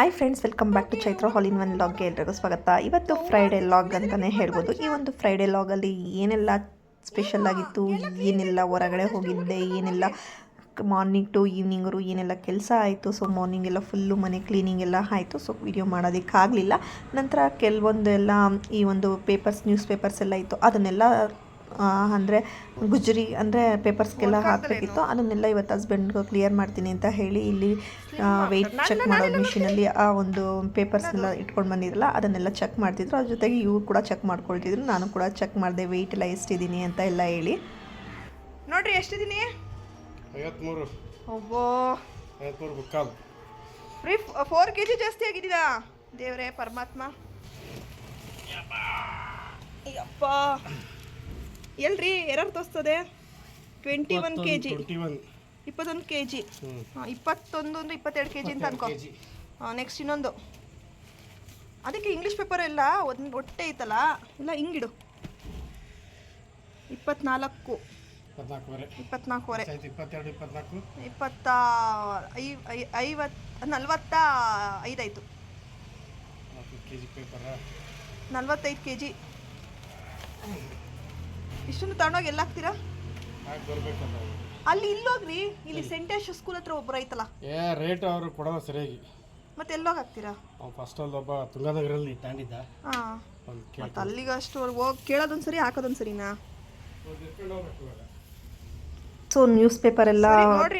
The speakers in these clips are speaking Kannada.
Hi friends welcome back to Chaitra all in one ಲಾಗ್ಗೆ ಎಲ್ರಿಗೂ ಸ್ವಾಗತ. ಇವತ್ತು ಫ್ರೈಡೇ ಲಾಗ್ ಅಂತಲೇ ಹೇಳ್ಬೋದು. ಈ ಒಂದು ಫ್ರೈಡೇ ಲಾಗಲ್ಲಿ ಏನೆಲ್ಲ ಸ್ಪೆಷಲ್ ಆಗಿತ್ತು, ಏನೆಲ್ಲ ಹೊರಗಡೆ ಹೋಗಿದ್ದೆ, ಏನೆಲ್ಲ ಮಾರ್ನಿಂಗ್ ಟು ಈವ್ನಿಂಗರು ಏನೆಲ್ಲ ಕೆಲಸ ಆಯಿತು ಸೊ ಮಾರ್ನಿಂಗ್ ಎಲ್ಲ ಫುಲ್ಲು ಮನೆ ಕ್ಲೀನಿಂಗ್ ಎಲ್ಲ ಆಯಿತು ಸೊ ವಿಡಿಯೋ ಮಾಡೋದಕ್ಕಾಗಲಿಲ್ಲ ನಂತರ ಕೆಲವೊಂದೆಲ್ಲ ಈ ಒಂದು ಪೇಪರ್ಸ್ ನ್ಯೂಸ್ ಪೇಪರ್ಸ್ ಎಲ್ಲ ಇತ್ತು, ಅದನ್ನೆಲ್ಲ ಅಂದರೆ ಗುಜರಿ ಅಂದರೆ ಪೇಪರ್ಸ್ಗೆಲ್ಲ ಹಾಕಬೇಕಿತ್ತು. ಅದನ್ನೆಲ್ಲ ಇವತ್ತು ಹಸ್ಬೆಂಡ್ಗೆ ಕ್ಲಿಯರ್ ಮಾಡ್ತೀನಿ ಅಂತ ಹೇಳಿ ಇಲ್ಲಿ ವೆಯ್ಟ್ ಚೆಕ್ ಮಾಡೋ ಮಿಷಿನಲ್ಲಿ ಆ ಒಂದು ಪೇಪರ್ಸ್ನೆಲ್ಲ ಇಟ್ಕೊಂಡು ಬಂದಿದ್ರಲ್ಲ ಅದನ್ನೆಲ್ಲ ಚೆಕ್ ಮಾಡ್ತಿದ್ರು. ಅದ್ರ ಜೊತೆಗೆ ಇವ್ರು ಕೂಡ ಚೆಕ್ ಮಾಡ್ಕೊಳ್ತಿದ್ರು. ನಾನು ಕೂಡ ಚೆಕ್ ಮಾಡಿದೆ ವೆಯ್ಟ್ ಎಲ್ಲ ಎಷ್ಟಿದ್ದೀನಿ ಅಂತ ಎಲ್ಲ ಹೇಳಿ. ನೋಡ್ರಿ ಎಷ್ಟಿದ್ದೀನಿ ಐವತ್ಮೂರು. ಒಬ್ಬೋ ಐವತ್ಮೂರು ರೀ ಫೋರ್ ಕೆ ಜಿ ಜಾಸ್ತಿ ಆಗಿದ್ದೀರಾ? ದೇವರೇ ಪರಮಾತ್ಮ. ಯಪ್ಪ ಎಲ್ರಿ ಎರರ್ ತೋರಿಸ್ತದೆ? ಟ್ವೆಂಟಿ ಒನ್ ಕೆ ಜಿ ಇಪ್ಪತ್ತೊಂದು ಕೆ ಜಿ ಇಪ್ಪತ್ತೊಂದು ಒಂದು ಇಪ್ಪತ್ತೆರಡು ಕೆ ಜಿ ಅಂತ ಅನ್ಕೋ. ನೆಕ್ಸ್ಟ್ ಇನ್ನೊಂದು. ಅದಕ್ಕೆ ಇಂಗ್ಲೀಷ್ ಪೇಪರ್ ಎಲ್ಲ ಒಂದು ಹೊಟ್ಟೆ ಐತಲ್ಲ? ಇಲ್ಲ ಹಿಂಗಿಡು ಇಪ್ಪತ್ನಾಲ್ಕು. ಇಪ್ಪತ್ನಾಲ್ಕುವರೆ. ಇಪ್ಪತ್ತ ಐವತ್ತು ನಲ್ವತ್ತ ಐದಾಯಿತು ನಲ್ವತ್ತೈದು ಕೆ ಜಿ ಇಷ್ಟನ್ನು ತಗೊಂಡೋಗಿ ಎಲ್ಲ ಹಾಕ್ತೀರಾ ಅಲ್ಲಿ ಇಲ್ಲೋಗ್ರಿ ಇಲ್ಲಿ ಸೆಂಟೇಶ್ ಸ್ಕೂಲ್ ಹತ್ರ ಒಬ್ರು ಐತಲ್ಲ. ಏ ರೇಟ್ ಅವರು ಕೊಡೋಲ್ಲ ಸರಿಯಾಗಿ. ಮತ್ತೆ ಎಲ್ಲೋಗಿ ಹಾಕ್ತೀರಾ ಅವ್ನು ಫಸ್ಟಲ್ಲಿ ಒಬ್ಬ ತುಂಗಾನಗರಲ್ಲಿ ತಾಂಡಿದ್ದ. ಹಾಂ. ಮತ್ತೆ ಅಲ್ಲಿಗೆ ಅಷ್ಟು ಹೋಗಿ ಕೇಳೋದೊಂದು ಸರಿ ಹಾಕೋದೊಂದು ಸರಿನಾ? ಸೊ ನ್ಯೂಸ್ ಪೇಪರ್ ಎಲ್ಲ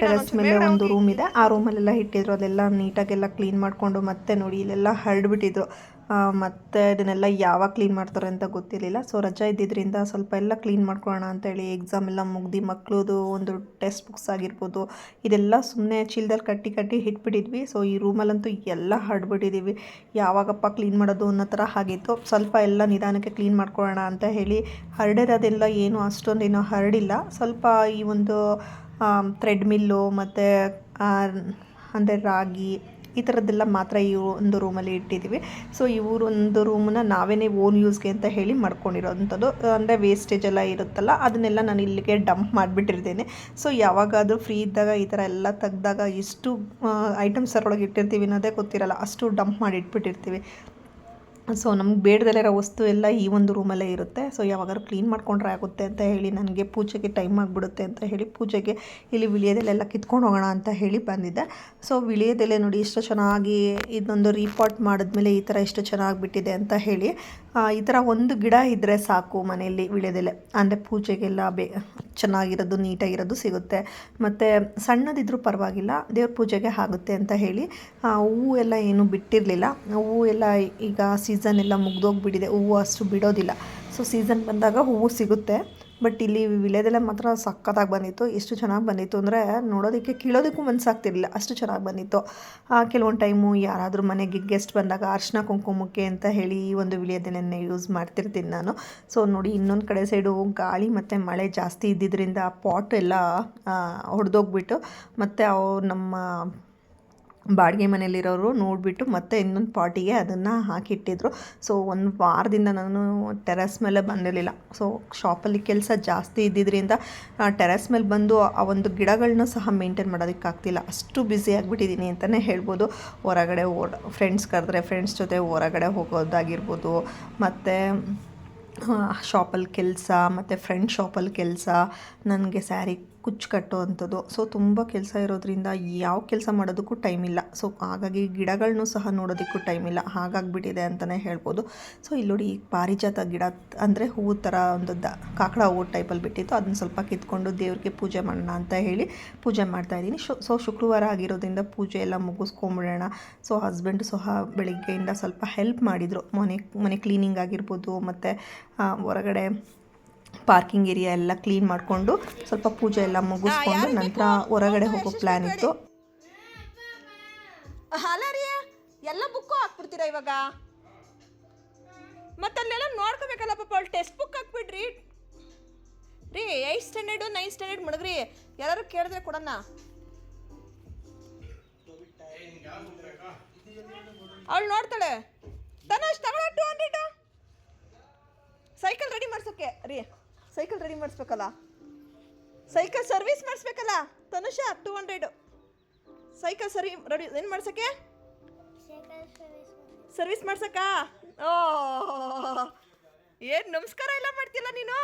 ಟೆರೆಸ್ ಮೇಲೆ ಒಂದು ರೂಮ್ ಇದೆ. ಆ ರೂಮಲ್ಲೆಲ್ಲ ಇಟ್ಟಿದ್ರು ಅದೆಲ್ಲ ನೀಟಾಗೆಲ್ಲ ಕ್ಲೀನ್ ಮಾಡಿಕೊಂಡು ಮತ್ತೆ ನೋಡಿ ಇಲ್ಲೆಲ್ಲ ಹರಡ್ಬಿಟ್ಟಿದ್ರು. ಮತ್ತೆ ಇದನ್ನೆಲ್ಲ ಯಾವಾಗ ಕ್ಲೀನ್ ಮಾಡ್ತಾರೆ ಅಂತ ಗೊತ್ತಿರಲಿಲ್ಲ. ಸೊ ರಜಾ ಇದ್ದಿದ್ದರಿಂದ ಸ್ವಲ್ಪ ಎಲ್ಲ ಕ್ಲೀನ್ ಮಾಡ್ಕೊಳ್ಳೋಣ ಅಂತೇಳಿ ಎಕ್ಸಾಮ್ ಎಲ್ಲ ಮುಗ್ದು ಮಕ್ಳದು ಒಂದು ಟೆಕ್ಸ್ಟ್ ಬುಕ್ಸ್ ಆಗಿರ್ಬೋದು, ಇದೆಲ್ಲ ಸುಮ್ಮನೆ ಚೀಲದಲ್ಲಿ ಕಟ್ಟಿ ಕಟ್ಟಿ ಇಟ್ಬಿಟ್ಟಿದ್ವಿ. ಸೊ ಈ ರೂಮಲ್ಲಂತೂ ಎಲ್ಲ ಹಡ್ಬಿಟ್ಟಿದ್ದೀವಿ ಯಾವಾಗಪ್ಪ ಕ್ಲೀನ್ ಮಾಡೋದು ಅನ್ನೋ ಥರ ಆಗಿತ್ತು. ಸ್ವಲ್ಪ ಎಲ್ಲ ನಿಧಾನಕ್ಕೆ ಕ್ಲೀನ್ ಮಾಡ್ಕೊಳ್ಳೋಣ ಅಂತ ಹೇಳಿ ಹರಡಿರೋದೆಲ್ಲ ಏನು ಅಷ್ಟೊಂದು ಏನೋ ಹರಡಿಲ್ಲ. ಸ್ವಲ್ಪ ಈ ಒಂದು ಥ್ರೆಡ್ ಮಿಲ್ಲು ಮತ್ತು ಅಂದರೆ ರಾಗಿ ಈ ಥರದ್ದೆಲ್ಲ ಮಾತ್ರ ಈ ಒಂದು ರೂಮಲ್ಲಿ ಇಟ್ಟಿದ್ದೀವಿ. ಸೊ ಇವರು ಒಂದು ರೂಮನ್ನ ನಾವೇ ಓನ್ ಯೂಸ್ಗೆ ಅಂತ ಹೇಳಿ ಮಾಡ್ಕೊಂಡಿರೋವಂಥದ್ದು ಅಂದರೆ ವೇಸ್ಟೇಜ್ ಎಲ್ಲ ಇರುತ್ತಲ್ಲ, ಅದನ್ನೆಲ್ಲ ನಾನು ಇಲ್ಲಿಗೆ ಡಂಪ್ ಮಾಡಿಬಿಟ್ಟಿರ್ತೇನೆ. ಸೊ ಯಾವಾಗಾದರೂ ಫ್ರೀ ಇದ್ದಾಗ ಈ ಥರ ಎಲ್ಲ ತೆಗ್ದಾಗ ಎಷ್ಟು ಐಟಮ್ಸ್ ಅದರೊಳಗೆ ಇಟ್ಟಿರ್ತೀವಿ ಅನ್ನೋದೇ ಗೊತ್ತಿರಲ್ಲ. ಅಷ್ಟು ಡಂಪ್ ಮಾಡಿ ಇಟ್ಬಿಟ್ಟಿರ್ತೀವಿ. ಸೊ ನಮ್ಗೆ ಬೇಡದಲ್ಲಿರೋ ವಸ್ತು ಎಲ್ಲ ಈ ಒಂದು ರೂಮಲ್ಲೇ ಇರುತ್ತೆ. ಸೊ ಯಾವಾಗಾದ್ರೂ ಕ್ಲೀನ್ ಮಾಡ್ಕೊಂಡ್ರೆ ಆಗುತ್ತೆ ಅಂತ ಹೇಳಿ ನನಗೆ ಪೂಜೆಗೆ ಟೈಮ್ ಆಗಿಬಿಡುತ್ತೆ ಅಂತ ಹೇಳಿ ಪೂಜೆಗೆ ಇಲ್ಲಿ ವಿಳಿಯದೆಲೆಲ್ಲ ಕಿತ್ಕೊಂಡು ಹೋಗೋಣ ಅಂತ ಹೇಳಿ ಬಂದಿದ್ದೆ. ಸೊ ವಿಳಿಯದೆಲೆ ನೋಡಿ ಇಷ್ಟು ಚೆನ್ನಾಗಿ ಇದೊಂದು ರೀಪಾಟ್ ಮಾಡಿದ್ಮೇಲೆ ಈ ಥರ ಇಷ್ಟು ಚೆನ್ನಾಗಿ ಬಿಟ್ಟಿದೆ ಅಂತ ಹೇಳಿ ಈ ಥರ ಒಂದು ಗಿಡ ಇದ್ದರೆ ಸಾಕು ಮನೆಯಲ್ಲಿ ವಿಳೆದೆಲೆ ಅಂದರೆ ಪೂಜೆಗೆಲ್ಲ ಬೇ, ಚೆನ್ನಾಗಿರೋದು, ನೀಟಾಗಿರೋದು ಸಿಗುತ್ತೆ. ಮತ್ತು ಸಣ್ಣದಿದ್ದರೂ ಪರವಾಗಿಲ್ಲ, ದೇವ್ರ ಪೂಜೆಗೆ ಆಗುತ್ತೆ ಅಂತ ಹೇಳಿ ಹೂವು ಎಲ್ಲ ಏನು ಬಿಟ್ಟಿರಲಿಲ್ಲ. ಹೂವು ಎಲ್ಲ ಈಗ ಸೀಸನ್ ಎಲ್ಲ ಮುಗ್ದೋಗ್ಬಿಟ್ಟಿದೆ. ಹೂವು ಅಷ್ಟು ಬಿಡೋದಿಲ್ಲ. ಸೊ ಸೀಸನ್ ಬಂದಾಗ ಹೂವು ಸಿಗುತ್ತೆ. ಬಟ್ ಇಲ್ಲಿ ವಿಳೆದೆಲೆ ಮಾತ್ರ ಸಖತ್ತಾಗಿ ಬಂದಿತ್ತು. ಎಷ್ಟು ಚೆನ್ನಾಗಿ ಬಂದಿತ್ತು ಅಂದರೆ ನೋಡೋದಕ್ಕೆ ಕೀಳೋದಕ್ಕೂ ಮನಸ್ಸಾಗ್ತಿರ್ಲಿಲ್ಲ ಅಷ್ಟು ಚೆನ್ನಾಗಿ ಬಂದಿತ್ತು. ಕೆಲವೊಂದು ಟೈಮು ಯಾರಾದರೂ ಮನೆಗೆ ಗೆಸ್ಟ್ ಬಂದಾಗ ಅರ್ಶಿನ ಕುಂಕುಮಕ್ಕೆ ಅಂತ ಹೇಳಿ ಈ ಒಂದು ವಿಳಿಯೋದೆಲೆನೇ ಯೂಸ್ ಮಾಡ್ತಿರ್ತೀನಿ ನಾನು. ಸೊ ನೋಡಿ ಇನ್ನೊಂದು ಕಡೆ ಸೈಡು ಗಾಳಿ ಮತ್ತು ಮಳೆ ಜಾಸ್ತಿ ಇದ್ದಿದ್ದರಿಂದ ಪಾಟ್ ಎಲ್ಲ ಹೊಡೆದೋಗ್ಬಿಟ್ಟು ಮತ್ತು ಅವು ನಮ್ಮ ಬಾಡಿಗೆ ಮನೆಯಲ್ಲಿರೋರು ನೋಡಿಬಿಟ್ಟು ಮತ್ತೆ ಇನ್ನೊಂದು ಪಾಟಿಗೆ ಅದನ್ನು ಹಾಕಿಟ್ಟಿದ್ರು. ಸೊ ಒಂದು ವಾರದಿಂದ ನಾನು ಟೆರೆಸ್ ಮೇಲೆ ಬಂದಿರಲಿಲ್ಲ. ಸೊ ಶಾಪಲ್ಲಿ ಕೆಲಸ ಜಾಸ್ತಿ ಇದ್ದಿದ್ದರಿಂದ ಟೆರೆಸ್ ಮೇಲೆ ಬಂದು ಆ ಒಂದು ಗಿಡಗಳನ್ನ ಸಹ ಮೇಂಟೈನ್ ಮಾಡೋದಕ್ಕಾಗ್ತಿಲ್ಲ ಅಷ್ಟು ಬ್ಯುಸಿ ಆಗಿಬಿಟ್ಟಿದ್ದೀನಿ ಅಂತಲೇ ಹೇಳ್ಬೋದು. ಹೊರಗಡೆ ಓಡ ಫ್ರೆಂಡ್ಸ್ ಕರೆದ್ರೆ ಫ್ರೆಂಡ್ಸ್ ಜೊತೆ ಹೊರಗಡೆ ಹೋಗೋದಾಗಿರ್ಬೋದು. ಮತ್ತು ಶಾಪಲ್ಲಿ ಕೆಲಸ, ಮತ್ತು ಫ್ರೆಂಡ್ ಶಾಪಲ್ಲಿ ಕೆಲಸ, ನನಗೆ ಸ್ಯಾರಿ ಕುಚ್ಚು ಕಟ್ಟೋ ಅಂಥದ್ದು. ಸೊ ತುಂಬ ಕೆಲಸ ಇರೋದ್ರಿಂದ ಯಾವ ಕೆಲಸ ಮಾಡೋದಕ್ಕೂ ಟೈಮ್ ಇಲ್ಲ. ಸೊ ಹಾಗಾಗಿ ಗಿಡಗಳನ್ನೂ ಸಹ ನೋಡೋದಕ್ಕೂ ಟೈಮ್ ಇಲ್ಲ. ಹಾಗಾಗಿಬಿಟ್ಟಿದೆ ಅಂತಲೇ ಹೇಳ್ಬೋದು. ಸೊ ಇಲ್ಲಿ ನೋಡಿ ಪಾರಿಜಾತ ಗಿಡ ಅಂದರೆ ಹೂವು ಥರ ಒಂದು ದ ಕಾಕಡ ಹೂವು ಟೈಪಲ್ಲಿ ಬಿಟ್ಟಿತ್ತು. ಅದನ್ನ ಸ್ವಲ್ಪ ಕಿತ್ಕೊಂಡು ದೇವ್ರಿಗೆ ಪೂಜೆ ಮಾಡೋಣ ಅಂತ ಹೇಳಿ ಪೂಜೆ ಮಾಡ್ತಾಯಿದ್ದೀನಿ ಶು ಸೊ ಶುಕ್ರವಾರ ಆಗಿರೋದ್ರಿಂದ ಪೂಜೆ ಎಲ್ಲ ಮುಗಿಸ್ಕೊಂಬಿಡೋಣ. ಸೊ ಹಸ್ಬೆಂಡ್ ಸಹ ಬೆಳಿಗ್ಗೆಯಿಂದ ಸ್ವಲ್ಪ ಹೆಲ್ಪ್ ಮಾಡಿದರು. ಮನೆ ಮನೆ ಕ್ಲೀನಿಂಗ್ ಆಗಿರ್ಬೋದು, ಮತ್ತು ಹೊರಗಡೆ ಪಾರ್ಕಿಂಗ್ ಏರಿಯಾ ಎಲ್ಲ ಕ್ಲೀನ್ ಮಾಡಿಕೊಂಡು ಸ್ವಲ್ಪ ಪೂಜೆ ಎಲ್ಲ ಮುಗಿಸ್ಕೊಂಡು ನಂತರ ಹೊರಗಡೆ ಹೋಗೋ ಪ್ಲ್ಯಾನ್ ಇತ್ತು. ಅಲ್ಲ ರೀ ಎಲ್ಲ ಬುಕ್ಕು ಹಾಕ್ಬಿಡ್ತೀರಾ ಇವಾಗ? ಮತ್ತಲ್ಲೆಲ್ಲ ನೋಡ್ಕೋಬೇಕಲ್ಲ ಪಾಪ ಅಲ್ಲಿ ಟೆಕ್ಸ್ಟ್ ಬುಕ್ ಹಾಕ್ಬಿಡ್ರಿ. ರೀ ಏಯ್ಟ್ ಸ್ಟ್ಯಾಂಡರ್ಡು ನೈನ್ ಸ್ಟ್ಯಾಂಡರ್ಡ್ ಮಡಗ್ರಿ ಯಾರು ಕೇಳಿದ್ರೆ ಕೊಡೋಣ. ಅವಳು ನೋಡ್ತಾಳೆ. ತನಷ್ಟು ತಗೊಳ ಟು ಹಂಡ್ರೆಡು ಸೈಕಲ್ ರೆಡಿ ಮಾಡ್ಸೋಕ್ಕೆ ರೀ. ಸೈಕಲ್ ರೆಡಿ ಮಾಡಿಸ್ಬೇಕಲ್ಲ? ಸೈಕಲ್ ಸರ್ವಿಸ್ ಮಾಡಿಸ್ಬೇಕಲ್ಲ? ತನುಷ ಟೂ ಹಂಡ್ರೆಡು ಸೈಕಲ್ ಸರಿ ರೆಡಿ ಏನು ಮಾಡ್ಸೋಕ್ಕೆ? ಸರ್ವಿಸ್ ಮಾಡ್ಸಕ್ಕ? ಓ ಏನು ನಮಸ್ಕಾರ ಎಲ್ಲ ಮಾಡ್ತಿಲ್ಲ ನೀನು?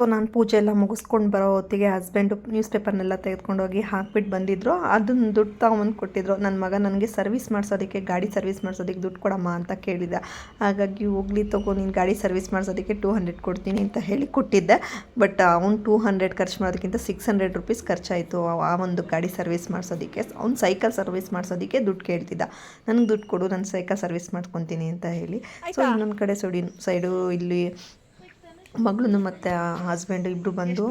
ಸೊ ನಾನು ಪೂಜೆ ಎಲ್ಲ ಮುಗಿಸ್ಕೊಂಡು ಬರೋ ಹೊತ್ತಿಗೆ ಹಸ್ಬೆಂಡು ನ್ಯೂಸ್ ಪೇಪರ್ನೆಲ್ಲ ತೆಗೆದುಕೊಂಡೋಗಿ ಹಾಕ್ಬಿಟ್ಟು ಬಂದಿದ್ರು. ಅದನ್ನ ದುಡ್ಡು ತಗೊಂಬಂದು ಕೊಟ್ಟಿದ್ರು. ನನ್ನ ಮಗ ನನಗೆ ಸರ್ವಿಸ್ ಮಾಡಿಸೋದಕ್ಕೆ ಗಾಡಿ ಸರ್ವಿಸ್ ಮಾಡಿಸೋದಕ್ಕೆ ದುಡ್ಡು ಕೊಡಮ್ಮ ಅಂತ ಕೇಳಿದ. ಹಾಗಾಗಿ ಹೋಗ್ಲಿ ತಗೋ ನೀನು ಗಾಡಿ ಸರ್ವಿಸ್ ಮಾಡಿಸೋದಕ್ಕೆ ಟೂ ಹಂಡ್ರೆಡ್ ಕೊಡ್ತೀನಿ ಅಂತ ಹೇಳಿ ಕೊಟ್ಟಿದ್ದೆ. ಬಟ್ ಅವ್ನು ಟೂ ಹಂಡ್ರೆಡ್ ಖರ್ಚು ಮಾಡೋದಕ್ಕಿಂತ ಸಿಕ್ಸ್ ಹಂಡ್ರೆಡ್ ರುಪೀಸ್ ಖರ್ಚಾಯಿತು. ಆ ಒಂದು ಗಾಡಿ ಸರ್ವಿಸ್ ಮಾಡಿಸೋದಕ್ಕೆ ಅವ್ನು ಸೈಕಲ್ ಸರ್ವಿಸ್ ಮಾಡಿಸೋದಕ್ಕೆ ದುಡ್ಡು ಕೇಳ್ತಿದ್ದ. ನನಗೆ ದುಡ್ಡು ಕೊಡು ನಾನು ಸೈಕಲ್ ಸರ್ವಿಸ್ ಮಾಡ್ಕೊತೀನಿ ಅಂತ ಹೇಳಿ. ಸೊ ಇನ್ನೊಂದು ಕಡೆ ಸೊಡಿ ಸೈಡು ಇಲ್ಲಿ ಮಗಳು ಮತ್ತು ಹಸ್ಬೆಂಡ್ ಇಬ್ಬರು ಬಂದು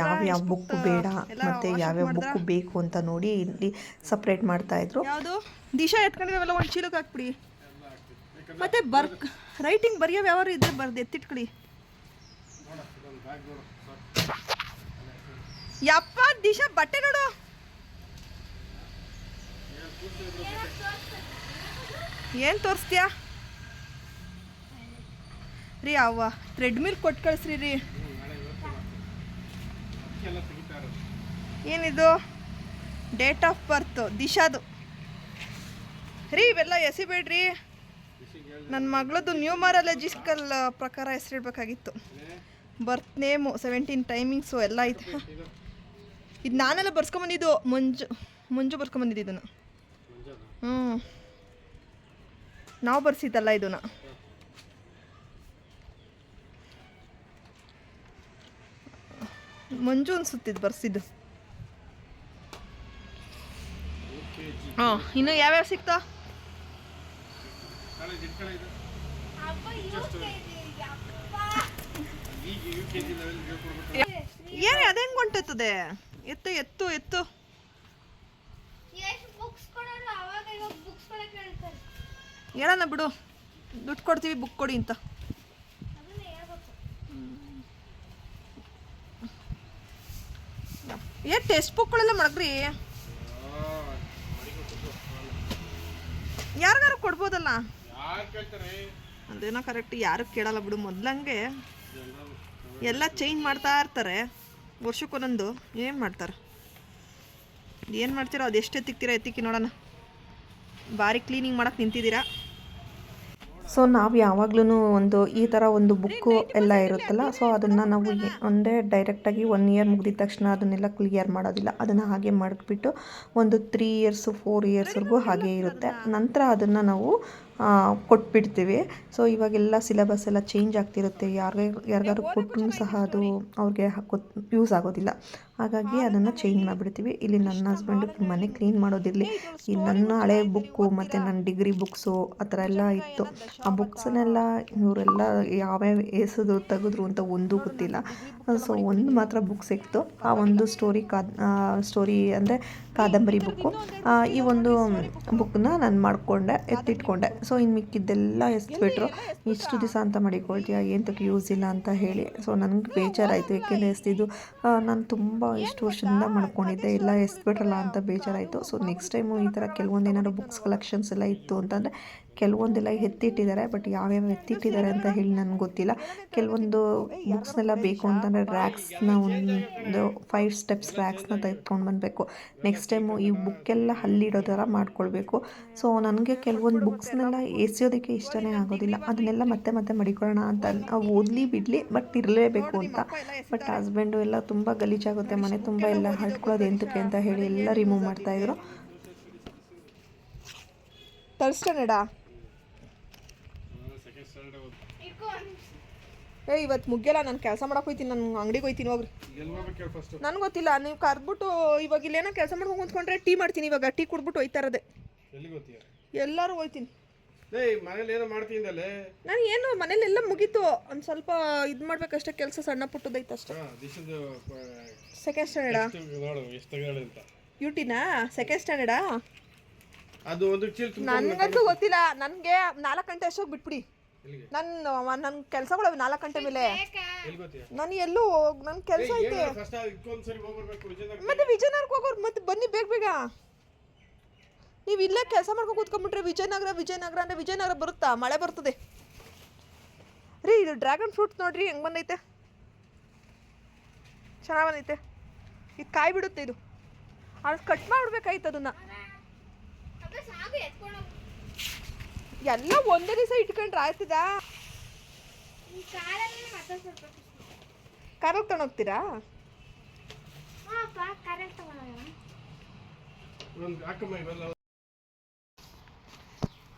ಯಾವ ಯಾವ ಬುಕ್ ಬೇಡ ಮತ್ತು ಯಾವ್ಯಾವ ಬುಕ್ ಬೇಕು ಅಂತ ನೋಡಿ ಇಲ್ಲಿ ಸಪ್ರೇಟ್ ಮಾಡ್ತಾಯಿದ್ರು ದಿಶಾ ಎತ್ಕೊಂಡಿದ್ದಾವೆಲ್ಲ ಒಂದು ಚೀಲಕ್ಕೆ ಹಾಕ್ಬಿಡಿ. ಮತ್ತೆ ಬರ್ಕ್ ರೈಟಿಂಗ್ ಬರೆಯೋ ಯಾವ್ಯಾರು ಇದ್ರೆ ಬರ್ದು ಎತ್ತಿಟ್ಕೊಳ್ಳಿ. ಯಪ್ಪ ದಿಶಾ ಬಟ್ಟೆ ನೋಡು. ಏನು ತೋರಿಸ್ತೀಯಾ? ರೀ, ಅವ ತ್ರೆಡ್ಮಿಲ್ ಕೊಟ್ಟು ಕಳಿಸ್ರಿ ರೀ. ಏನಿದು? ಡೇಟ್ ಆಫ್ ಬರ್ತ್ ದಿಶಾದು. ರೀ, ಇವೆಲ್ಲ ಎಸಿಬೇಡ್ರಿ ನನ್ನ ಮಗಳದು ನ್ಯೂಮರಾಲಜಿಕಲ್ ಪ್ರಕಾರ ಹೆಸರಿಡ್ಬೇಕಾಗಿತ್ತು. ಬರ್ತ್ ನೇಮು ಸೆವೆಂಟೀನ್ ಟೈಮಿಂಗ್ಸು ಎಲ್ಲ ಐತೆ. ಇದು ನಾನೆಲ್ಲ ಬರ್ಸ್ಕೊಂಬಂದಿದ್ದು, ಮುಂಜು ಮುಂಜು ಬರ್ಸ್ಕೊಂಬಂದಿದ್ದು ಇದನ್ನು. ಹ್ಞೂ ನಾವು ಬರ್ಸಿದ್ದಲ್ಲ ಇದನ್ನು. ಮಂಜು ಅನ್ಸುತ್ತಿದ್ದು ಬರ್ಸಿದ್ದು. ಹಾಂ ಇನ್ನು ಯಾವ್ಯಾವ ಸಿಗ್ತಾ ಏನೇ ಅದೇ ಹೆಂಗೆ ಹೊಂಟತ್ತದೆ ಎತ್ತು ಎತ್ತು ಎತ್ತು. ಹೇಳೋಣ ಬಿಡು, ದುಡ್ಡು ಕೊಡ್ತೀವಿ, ಬುಕ್ ಕೊಡಿ ಅಂತ ಅದನ್ನ ಹೇಳ್ಬೇಕು ಏ ಟೆಕ್ಸ್ಟ್ ಬುಕ್ಗಳೆಲ್ಲ ಮಡಗ್ರಿ. ಯಾರಿಗಾರು ಕೊಡ್ಬೋದಲ್ಲ? ಅದೇನೋ ಕರೆಕ್ಟ್ ಯಾರು ಕೇಳಲ್ಲ ಬಿಡು, ಮೊದ್ಲಂಗೆ ಎಲ್ಲ ಚೇಂಜ್ ಮಾಡ್ತಾ ಇರ್ತಾರೆ. ವರ್ಷಕ್ಕೊಂದೊಂದು, ಏನು ಮಾಡ್ತಾರೆ? ಏನು ಮಾಡ್ತೀರೋ ಅದು ಎಷ್ಟು ಎತ್ತಿಕ್ತೀರಾ ಎತ್ತಿಕ್ಕಿ ನೋಡೋಣ. ಭಾರಿ ಕ್ಲೀನಿಂಗ್ ಮಾಡಕ್ಕೆ ನಿಂತಿದ್ದೀರಾ? ಸೊ ನಾವು ಯಾವಾಗ್ಲೂ ಒಂದು ಈ ಥರ ಒಂದು ಬುಕ್ಕು ಎಲ್ಲ ಇರುತ್ತಲ್ಲ ಸೊ ಅದನ್ನು ನಾವು ಒಂದೇ ಡೈರೆಕ್ಟಾಗಿ ಒನ್ ಇಯರ್ ಮುಗಿದ ತಕ್ಷಣ ಅದನ್ನೆಲ್ಲ ಕ್ಲಿಯರ್ ಮಾಡೋದಿಲ್ಲ. ಅದನ್ನು ಹಾಗೆ ಮಾಡಿಬಿಟ್ಟು ಒಂದು ತ್ರೀ ಇಯರ್ಸು ಫೋರ್ ಇಯರ್ಸ್ವರೆಗೂ ಹಾಗೆ ಇರುತ್ತೆ. ನಂತರ ಅದನ್ನು ನಾವು ಕೊಟ್ಬಿಡ್ತೀವಿ. ಸೊ ಇವಾಗೆಲ್ಲ ಸಿಲೆಬಸ್ ಎಲ್ಲ ಚೇಂಜ್ ಆಗ್ತಿರುತ್ತೆ. ಯಾರಿಗೆ, ಯಾರಿಗಾದ್ರು ಕೊಟ್ಟರು ಸಹ ಅದು ಅವ್ರಿಗೆ ಹಾಕೋ ಯೂಸ್ ಆಗೋದಿಲ್ಲ. ಹಾಗಾಗಿ ಅದನ್ನು ಚೇಂಜ್ ಮಾಡಿಬಿಡ್ತೀವಿ. ಇಲ್ಲಿ ನನ್ನ ಹಸ್ಬೆಂಡು ತುಂಬಾ ಕ್ಲೀನ್ ಮಾಡೋದಿರಲಿ. ಈ ನನ್ನ ಹಳೆ ಬುಕ್ಕು ಮತ್ತು ನನ್ನ ಡಿಗ್ರಿ ಬುಕ್ಸು ಆ ಥರ ಎಲ್ಲ ಇತ್ತು. ಆ ಬುಕ್ಸನ್ನೆಲ್ಲ ಇವರೆಲ್ಲ ಯಾವ್ಯಾವ ಎಸೆದು ತೆಗೆದ್ರು ಅಂತ ಒಂದೂ ಗೊತ್ತಿಲ್ಲ. ಸೊ ಒಂದು ಮಾತ್ರ ಬುಕ್ ಸಿಕ್ತು ಆ ಒಂದು ಸ್ಟೋರಿ ಕಾದ್ ಸ್ಟೋರಿ ಅಂದರೆ ಕಾದಂಬರಿ ಬುಕ್ಕು ಈ ಒಂದು ಬುಕ್ನ ನಾನು ಮಾಡಿಕೊಂಡೆ, ಎತ್ತಿಟ್ಕೊಂಡೆ. ಸೊ ಇನ್ನು ಮಿಕ್ಕಿದ್ದೆಲ್ಲ ಎಸ್ಬಿಟ್ರು ಇಷ್ಟು ದಿವಸ ಅಂತ ಮಾಡಿಕೊಳ್ತೀಯ? ಏನಕ್ಕೆ ಯೂಸ್ ಇಲ್ಲ ಅಂತ ಹೇಳಿ. ಸೊ ನನಗೆ ಬೇಜಾರಾಯಿತು. ಏಕೆಂದರೆ ಎಸ್ತಿದ್ದು ನಾನು ತುಂಬ ಇಷ್ಟು ವರ್ಷದಿಂದ ಮಾಡ್ಕೊಂಡಿದ್ದೆ. ಎಲ್ಲ ಎಸ್ಬಿಟ್ರಲ್ಲ ಅಂತ ಬೇಜಾರಾಯಿತು. ಸೊ ನೆಕ್ಸ್ಟ್ ಟೈಮು ಈ ಥರ ಕೆಲವೊಂದು ಏನಾದ್ರು ಬುಕ್ಸ್ ಕಲೆಕ್ಷನ್ಸ್ ಎಲ್ಲ ಇತ್ತು ಅಂತಂದರೆ ಕೆಲವೊಂದೆಲ್ಲ ಎತ್ತಿಟ್ಟಿದ್ದಾರೆ ಬಟ್ ಯಾವ್ಯಾವ ಎತ್ತಿಟ್ಟಿದ್ದಾರೆ ಅಂತ ಹೇಳಿ ನನಗೆ ಗೊತ್ತಿಲ್ಲ. ಕೆಲವೊಂದು ಬುಕ್ಸ್ನೆಲ್ಲ ಬೇಕು ಅಂತಂದರೆ ರ್ಯಾಕ್ಸ್ನ ಒಂದು ಫೈವ್ ಸ್ಟೆಪ್ಸ್ ರ್ಯಾಕ್ಸ್ನ ತೆಗೆದುಕೊಂಡು ಬರಬೇಕು ನೆಕ್ಸ್ಟ್ ಟೈಮು ಈ ಬುಕ್ಕೆಲ್ಲ ಹಲ್ಲಿಡೋ ಥರ ಮಾಡ್ಕೊಳ್ಬೇಕು. ಸೊ ನನಗೆ ಕೆಲವೊಂದು ಬುಕ್ಸ್ನೆಲ್ಲ ಎಸೆಯೋದಕ್ಕೆ ಇಷ್ಟನೇ ಆಗೋದಿಲ್ಲ. ಅದನ್ನೆಲ್ಲ ಮತ್ತೆ ಮತ್ತೆ ಮಡಿಕೊಳ್ಳೋಣ ಅಂತ ನಾವು ಓದಲಿ ಬಿಡಲಿ ಬಟ್ ಇರಲೇಬೇಕು ಅಂತ. ಬಟ್ ಹಸ್ಬೆಂಡು ಎಲ್ಲ ತುಂಬ ಗಲೀಜಾಗುತ್ತೆ, ಮನೆ ತುಂಬ ಎಲ್ಲ ಹರಡ್ಕೊಳ್ಳೋದು ಎಂತಕ್ಕೆ ಅಂತ ಹೇಳಿ ಎಲ್ಲ ರಿಮೂವ್ ಮಾಡ್ತಾಯಿದ್ರು ತರ್ಸ್ತಾನೆಡಾ ಸೆಕೆಂಡ್ ಸ್ಟ್ಯಾಂಡರ್ಡ್ ಓದ್ ಇಟ್ಕೋ ಒಂದ್ ಏ ಇವತ್ತು ಮುಗ್ಯಲ್ಲ ನಾನು ಕೆಲಸ ಮಾಡಕ್ಕೆ ಹೋಯ್ತೀನಿ ನಾನು ಅಂಗಡಿಗೆ ಹೋಯ್ತೀನಿ ಹೋಗ್ರಿ. ಎಲ್ಲಿ ನನಗೆ ಗೊತ್ತಿಲ್ಲ ನೀವು ಕರ್ಬಿಟ್ಟು ಇವಾಗ ಇಲ್ಲೇನೋ ಕೆಲಸ ಮಾಡ್ಕೊಂಡು ಕುಂತ್ಕೊಂಡ್ರೆ ಟೀ ಮಾಡ್ತೀನಿ ಇವಾಗ ಟೀ ಕುಡ್ಬಿಟ್ಟು ಹೋಯ್ತಾ ಇರೋದೆ. ಎಲ್ಲರೂ ಹೋಯ್ತೀನಿ. ಮನೇಲಿ ಏನೋ ನಾನು ಏನು ಮನೇಲೆಲ್ಲ ಮುಗೀತು. ಒಂದು ಸ್ವಲ್ಪ ಇದು ಮಾಡ್ಬೇಕಷ್ಟೇ ಕೆಲಸ ಸಣ್ಣ ಪುಟ್ಟದೈತೆ ಅಷ್ಟೇ. ಸೆಕೆಂಡ್ ಸ್ಟ್ಯಾಂಡರ್ಡಾ ಯು ಯುಟಿನಾ ಸೆಕೆಂಡ್ ಸ್ಟ್ಯಾಂಡರ್ಡಾ ಅದು ಒಂದು ನನಗಂತೂ ಗೊತ್ತಿಲ್ಲ ನನಗೆ ನಾಲ್ಕು ಗಂಟೆ ಅಷ್ಟೊಗೆ ಬಿಟ್ಬಿಡಿ. ನನ್ನ ನನ್ನ ಕೆಲಸಗಳು ನಾಲ್ಕು ಗಂಟೆ ಮೇಲೆ. ನಾನು ಎಲ್ಲೂ ನನ್ನ ಕೆಲಸ ಐತೆ. ಮತ್ತೆ ವಿಜಯನಗರಕ್ಕೆ ಹೋಗೋರು ಮತ್ತೆ ಬನ್ನಿ ಬೇಗ ಬೇಗ. ನೀವು ಇಲ್ಲೇ ಕೆಲಸ ಮಾಡ್ಕೊಂಡು ಕೂತ್ಕೊಂಡ್ಬಿಟ್ರೆ ವಿಜಯನಗರ ವಿಜಯನಗರ ಅಂದರೆ ವಿಜಯನಗರ ಬರುತ್ತಾ? ಮಳೆ ಬರ್ತದೆ. ರೀ ಇದು ಡ್ರ್ಯಾಗನ್ ಫ್ರೂಟ್ ನೋಡ್ರಿ ಹೆಂಗ್ ಬಂದೈತೆ? ಚೆನ್ನಾಗಿ ಬಂದೈತೆ. ಇದು ಕಾಯಿ ಬಿಡುತ್ತೆ ಇದು ಅದು ಕಟ್ ಮಾಡಿಬಿಡ್ಬೇಕಾಯ್ತು ಅದನ್ನು ಅಬ್ಬ ಸಾಕು ಎತ್ಕೊಂಡು ಹೋಗು ಎಲ್ಲ ಒಂದೇ ದಿವಸ ಇಟ್ಕೊಂಡ್ರೆ ಆಯ್ತದ? ಈ ಕಾರಲ್ಲಿ ಮತ್ತೆ ಸ್ವಲ್ಪ ಕಾರಲ್ಲಿ ತಗೊಂಡೋಗ್ತೀರಾ?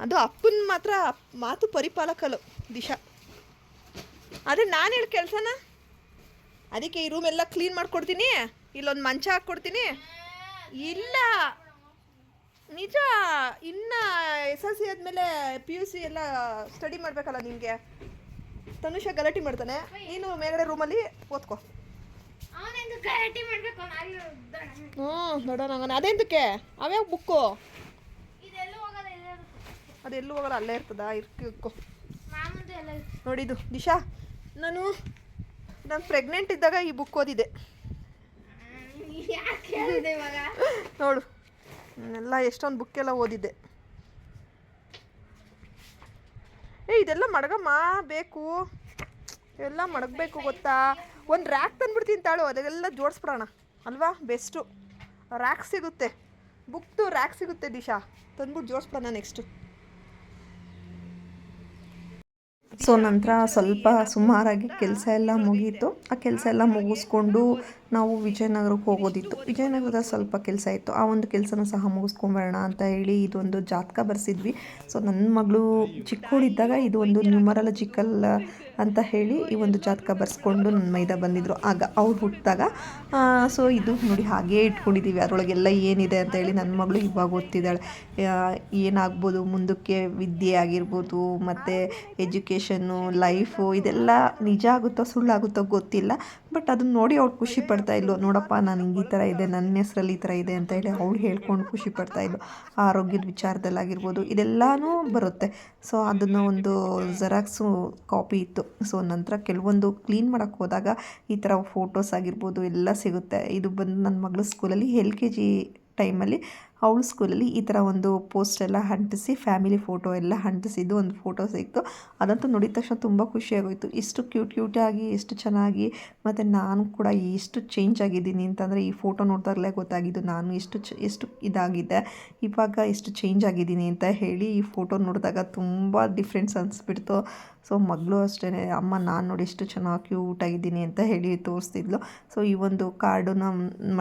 ಅದು ಅಪ್ಪನ ಮಾತ್ರ ಮಾತು ಪರಿಪಾಲಕಲು ದಿಶಾ. ಅದೇ ನಾನು ಹೇಳಿ ಕೆಲಸನ? ಅದಕ್ಕೆ ಈ ರೂಮ್ ಎಲ್ಲ ಕ್ಲೀನ್ ಮಾಡ್ಕೊಡ್ತೀನಿ ಇಲ್ಲೊಂದು ಮಂಚ ಹಾಕ್ಕೊಡ್ತೀನಿ. ಇಲ್ಲ. ನಿಜ ಇನ್ನು ಎಸ್ ಎಲ್ ಸಿ ಆದಮೇಲೆ ಪಿ ಯು ಸಿ ಎಲ್ಲ ಸ್ಟಡಿ ಮಾಡಬೇಕಲ್ಲ ನಿಮಗೆ? ತನುಷ ಗಲಾಟೆ ಮಾಡ್ತಾನೆ. ನೀನು ಮೇಲ್ಗಡೆ ರೂಮಲ್ಲಿ ಓದ್ಕೋ. ಹ್ಞೂ ನೋಡೋಣ ಅದೇಂತಕ್ಕೆ ಅವ್ಯಾವ ಬುಕ್ಕು ಅದೆಲ್ಲೂ ಹೋಗಲ್ಲ ಅಲ್ಲೇ ಇರ್ತದ? ಇರ್ಕೋ. ನೋಡಿದು ದಿಶಾ ನಾನು ನಾನು ಪ್ರೆಗ್ನೆಂಟ್ ಇದ್ದಾಗ ಈ ಬುಕ್ ಓದಿದೆ ನೋಡು. ಎಲ್ಲ ಎಷ್ಟೊಂದು ಬುಕ್ಕೆಲ್ಲ ಓದಿದ್ದೆ. ಏ, ಇದೆಲ್ಲ ಮಡಗಮ್ಮ, ಬೇಕು. ಎಲ್ಲ ಮಡಗಬೇಕು ಗೊತ್ತಾ? ಒಂದು ರ್ಯಾಕ್ ತಂದ್ಬಿಡ್ತೀನಿ ತಾಳು, ಅದೆಲ್ಲ ಜೋಡಿಸ್ಬಿಡೋಣ. ಅಲ್ವಾ? ಬೆಸ್ಟು ರ್ಯಾಕ್ ಸಿಗುತ್ತೆ. ಬುಕ್ದು ರ್ಯಾಕ್ ಸಿಗುತ್ತೆ, ದಿಶಾ. ತಂದ್ಬಿಟ್ಟು ಜೋಡಿಸ್ಬಿಡೋಣ ನೆಕ್ಸ್ಟು ಸೊ ನಂತರ ಸ್ವಲ್ಪ ಸುಮಾರಾಗಿ ಕೆಲಸ ಎಲ್ಲ ಮುಗೀತು. ಆ ಕೆಲಸ ಎಲ್ಲ ಮುಗಿಸ್ಕೊಂಡು ನಾವು ವಿಜಯನಗರಕ್ಕೆ ಹೋಗೋದಿತ್ತು. ವಿಜಯನಗರದ ಸ್ವಲ್ಪ ಕೆಲಸ ಇತ್ತು. ಆ ಒಂದು ಕೆಲಸನ ಸಹ ಮುಗಿಸ್ಕೊಂಬರೋಣ ಅಂತ ಹೇಳಿ ಇದೊಂದು ಜಾತಕ ಬರೆಸಿದ್ವಿ. ಸೊ ನನ್ನ ಮಗಳು ಚಿಕ್ಕವಳಿದ್ದಾಗ ಇದು ಒಂದು ನ್ಯೂಮರಾಲಜಿಕಲ್ ಅಂತ ಹೇಳಿ ಈ ಒಂದು ಜಾತಕ ಬರ್ಸ್ಕೊಂಡು ನನ್ನ ಮೈದ ಬಂದಿದ್ರು. ಆಗ ಅವ್ರು ಹುಟ್ಟಿದಾಗ ಸೊ ಇದು ನೋಡಿ ಹಾಗೇ ಇಟ್ಕೊಂಡಿದ್ದೀವಿ ಅದರೊಳಗೆಲ್ಲ ಏನಿದೆ ಅಂತ ಹೇಳಿ ನನ್ನ ಮಗಳು ಇವಾಗ ಓದ್ತಿದ್ದಾಳೆ. ಏನಾಗ್ಬೋದು? ಮುಂದಕ್ಕೆ ವಿದ್ಯೆ ಆಗಿರ್ಬೋದು, ಮತ್ತು ಎಜುಕೇಷನ್ನು, ಲೈಫು ಇದೆಲ್ಲ ನಿಜ ಆಗುತ್ತೋ ಸುಳ್ಳಾಗುತ್ತೋ ಗೊತ್ತಿಲ್ಲ. ಬಟ್ ಅದನ್ನ ನೋಡಿ ಅವ್ಳು ಖುಷಿ ಪಡ್ತಾ ಇದ್ಲು. ನೋಡಪ್ಪ ನಾನು ಈ ಥರ ಇದೆ ನನ್ನ ಹೆಸರಲ್ಲಿ ಈ ಥರ ಇದೆ ಅಂತ ಹೇಳಿ ಅವಳು ಹೇಳ್ಕೊಂಡು ಖುಷಿ ಪಡ್ತಾ ಇದ್ಲು. ಆರೋಗ್ಯದ ವಿಚಾರದಲ್ಲಾಗಿರ್ಬೋದು ಇದೆಲ್ಲನೂ ಬರುತ್ತೆ. ಸೊ ಅದನ್ನು ಒಂದು ಜೆರಾಕ್ಸು ಕಾಪಿ ಇತ್ತು. ಸೊ ನಂತರ ಕೆಲವೊಂದು ಕ್ಲೀನ್ ಮಾಡೋಕ್ಕೆ ಹೋದಾಗ ಈ ಥರ ಫೋಟೋಸ್ ಆಗಿರ್ಬೋದು ಎಲ್ಲ ಸಿಗುತ್ತೆ. ಇದು ಬಂದು ನನ್ನ ಮಗಳು ಸ್ಕೂಲಲ್ಲಿ ಎಲ್ ಕೆ ಜಿ ಟೈಮಲ್ಲಿ ಅವಳ ಸ್ಕೂಲಲ್ಲಿ ಈ ಥರ ಒಂದು ಪೋಸ್ಟ್ ಎಲ್ಲ ಅಂಟಿಸಿ, ಫ್ಯಾಮಿಲಿ ಫೋಟೋ ಎಲ್ಲ ಅಂಟಿಸಿದ್ದು ಒಂದು ಫೋಟೋ ಸಿಕ್ತು. ಅದಂತೂ ನೋಡಿದ ತಕ್ಷಣ ತುಂಬ ಖುಷಿಯಾಗೋಯಿತು. ಇಷ್ಟು ಕ್ಯೂಟ್ ಕ್ಯೂಟಾಗಿ ಎಷ್ಟು ಚೆನ್ನಾಗಿ, ಮತ್ತು ನಾನು ಕೂಡ ಎಷ್ಟು ಚೇಂಜ್ ಆಗಿದ್ದೀನಿ ಅಂತಂದರೆ ಈ ಫೋಟೋ ನೋಡಿದಾಗಲೇ ಗೊತ್ತಾಗಿದ್ದು, ನಾನು ಎಷ್ಟು ಚ ಎಷ್ಟು ಇದಾಗಿದ್ದೆ ಇವಾಗ ಎಷ್ಟು ಚೇಂಜ್ ಆಗಿದ್ದೀನಿ ಅಂತ ಹೇಳಿ ಈ ಫೋಟೋ ನೋಡಿದಾಗ ತುಂಬ ಡಿಫ್ರೆನ್ಸ್ ಅನಿಸ್ಬಿಡ್ತು. ಸೊ ಮಗಳು ಅಷ್ಟೇ ಅಮ್ಮ, ನಾನು ನೋಡಿ ಎಷ್ಟು ಚೆನ್ನಾಗಿ ಕ್ಯೂಟಾಗಿದ್ದೀನಿ ಅಂತ ಹೇಳಿ ತೋರಿಸ್ತಿದ್ಲು. ಸೊ ಈ ಒಂದು ಕಾರ್ಡನ್ನ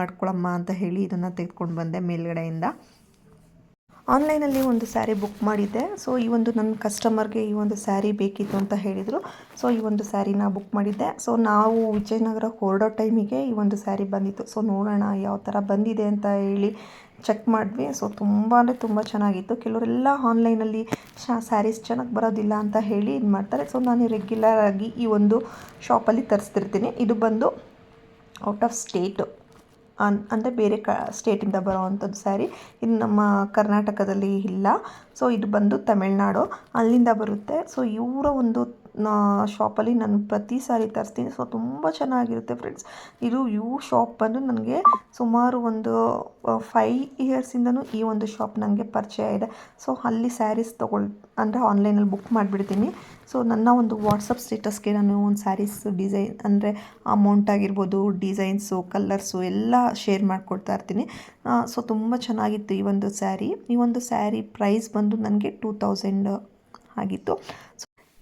ಮಾಡ್ಕೊಳಮ್ಮ ಅಂತ ಹೇಳಿ ಇದನ್ನು ತೆಗೆದುಕೊಂಡು ಬಂದೆ ಮೇಲ್ಗಡೆಯಿಂದ. ಆನ್ಲೈನಲ್ಲಿ ಒಂದು ಸ್ಯಾರಿ ಬುಕ್ ಮಾಡಿದ್ದೆ. ಸೊ ಈ ಒಂದು ನನ್ನ ಕಸ್ಟಮರ್ಗೆ ಈ ಒಂದು ಸ್ಯಾರಿ ಬೇಕಿತ್ತು ಅಂತ ಹೇಳಿದರು. ಸೊ ಈ ಒಂದು ಸ್ಯಾರಿನ ಬುಕ್ ಮಾಡಿದ್ದೆ. ಸೊ ನಾವು ವಿಜಯನಗರ ಹೊರಡೋ ಟೈಮಿಗೆ ಈ ಒಂದು ಸ್ಯಾರಿ ಬಂದಿತ್ತು. ಸೊ ನೋಡೋಣ ಯಾವ ಥರ ಬಂದಿದೆ ಅಂತ ಹೇಳಿ ಚೆಕ್ ಮಾಡಿದ್ವಿ. ಸೊ, ತುಂಬಾ ತುಂಬ ಚೆನ್ನಾಗಿತ್ತು. ಕೆಲವರೆಲ್ಲ ಆನ್ಲೈನಲ್ಲಿ ಶಾ, ಸ್ಯಾರೀಸ್ ಚೆನ್ನಾಗಿ ಬರೋದಿಲ್ಲ ಅಂತ ಹೇಳಿ ಇದು ಮಾಡ್ತಾರೆ. ಸೊ, ನಾನು ರೆಗ್ಯುಲರ್ ಆಗಿ ಈ ಒಂದು ಶಾಪಲ್ಲಿ ತರಿಸ್ತಿರ್ತೀನಿ. ಇದು ಬಂದು ಔಟ್ ಆಫ್ ಸ್ಟೇಟು ಅನ್, ಅಂದರೆ ಬೇರೆ ಕ, ಸ್ಟೇಟಿಂದ ಬರೋವಂಥದ್ದು ಸ್ಯಾರಿ. ಇದು ನಮ್ಮ ಕರ್ನಾಟಕದಲ್ಲಿ ಇಲ್ಲ. ಸೊ, ಇದು ಬಂದು ತಮಿಳ್ನಾಡು. ಅಲ್ಲಿಂದ ಬರುತ್ತೆ. ಸೊ, ಇವರ ಒಂದು ಶಾಪಲ್ಲಿ ನಾನು ಪ್ರತಿ ಸಾರಿ ತರಿಸ್ತೀನಿ. ಸೊ ತುಂಬ ಚೆನ್ನಾಗಿರುತ್ತೆ ಫ್ರೆಂಡ್ಸ್ ಇದು ಇವು ಶಾಪ್ ಬಂದು ನನಗೆ ಸುಮಾರು ಒಂದು ಫೈವ್ ಇಯರ್ಸಿಂದನೂ ಈ ಒಂದು ಶಾಪ್ ನನಗೆ ಪರಿಚಯ ಇದೆ. ಸೊ ಅಲ್ಲಿ ಸ್ಯಾರೀಸ್ ತೊಗೊಳ್, ಅಂದರೆ ಆನ್ಲೈನಲ್ಲಿ ಬುಕ್ ಮಾಡಿಬಿಡ್ತೀನಿ. ಸೊ ನನ್ನ ಒಂದು ವಾಟ್ಸಪ್ ಸ್ಟೇಟಸ್ಗೆ ನಾನು ಒಂದು ಸ್ಯಾರೀಸ್ ಡಿಸೈನ್ ಅಂದರೆ ಅಮೌಂಟ್ ಆಗಿರ್ಬೋದು ಡಿಸೈನ್ಸು ಕಲ್ಲರ್ಸು ಎಲ್ಲ ಶೇರ್ ಮಾಡಿಕೊಡ್ತಾ ಇರ್ತೀನಿ. ಸೊ ತುಂಬ ಚೆನ್ನಾಗಿತ್ತು ಈ ಒಂದು ಸ್ಯಾರಿ ಈ ಒಂದು ಸ್ಯಾರಿ ಪ್ರೈಸ್ ಬಂದು ನನಗೆ ಟೂ ತೌಸಂಡ್ ಆಗಿತ್ತು.